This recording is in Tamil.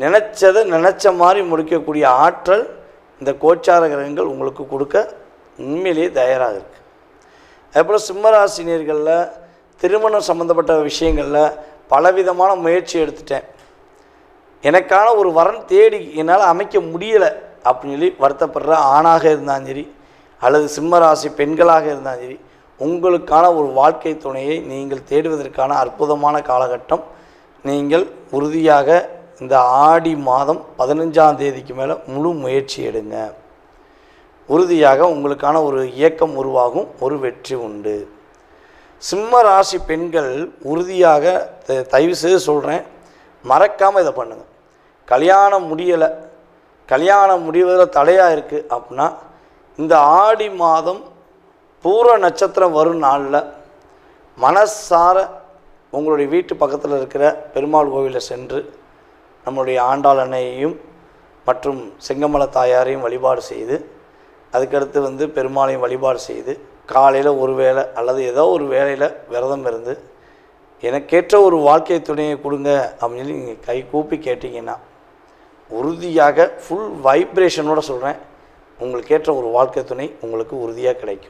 நினச்சதை நினச்ச மாதிரி முடிக்கக்கூடிய ஆற்றல் இந்த கோச்சார கிரகங்கள் உங்களுக்கு கொடுக்க உண்மையிலேயே தயாராக இருக்குது அதேபோல் சிம்மராசினியர்களில் திருமணம் சம்மந்தப்பட்ட விஷயங்களில் பலவிதமான முயற்சி எடுத்துட்டேன். எனக்கான ஒரு வரன் தேடி என்னால் அமைக்க முடியலை அப்படின்னு சொல்லி வருத்தப்படுற ஆணாக இருந்தாலும் சரி அல்லது சிம்மராசி பெண்களாக இருந்தாலும் சரி உங்களுக்கான ஒரு வாழ்க்கை துணையை நீங்கள் தேடுவதற்கான அற்புதமான காலகட்டம் நீங்கள் உறுதியாக இந்த ஆடி மாதம் பதினஞ்சாம் தேதிக்கு மேலே முழு முயற்சி எடுங்க. உறுதியாக உங்களுக்கான ஒரு இயக்கம் உருவாகும் ஒரு வெற்றி உண்டு. சிம்ம ராசி பெண்கள் உறுதியாக த- தயவு செய்து சொல்கிறேன் மறக்காமல் இதை பண்ணுங்கள் கல்யாணம் முடியலை கல்யாணம் முடிவதில் தடையாக இருக்குது அப்படின்னா இந்த ஆடி மாதம் பூர நட்சத்திரம் வரும் நாளில் மனசார உங்களுடைய வீட்டு பக்கத்தில் இருக்கிற பெருமாள் கோவிலில் சென்று நம்முடைய ஆண்டாள் அன்னையையும் மற்றும் செங்கமல தாயாரையும் வழிபாடு செய்து அதுக்கடுத்து வந்து பெருமாளையும் வழிபாடு செய்து காலையில் ஒரு வேளை அல்லது ஏதோ ஒரு வேலையில் விரதம் இருந்து எனக்கேற்ற ஒரு வாழ்க்கை துணையை கொடுங்க அப்படின்னு சொல்லி நீங்கள் கை கூப்பி கேட்டிங்கன்னா உறுதியாக ஃபுல் வைப்ரேஷனோடு சொல்கிறேன் உங்களுக்கு ஏற்ற ஒரு வாழ்க்கை துணை உங்களுக்கு உறுதியாக கிடைக்கும்.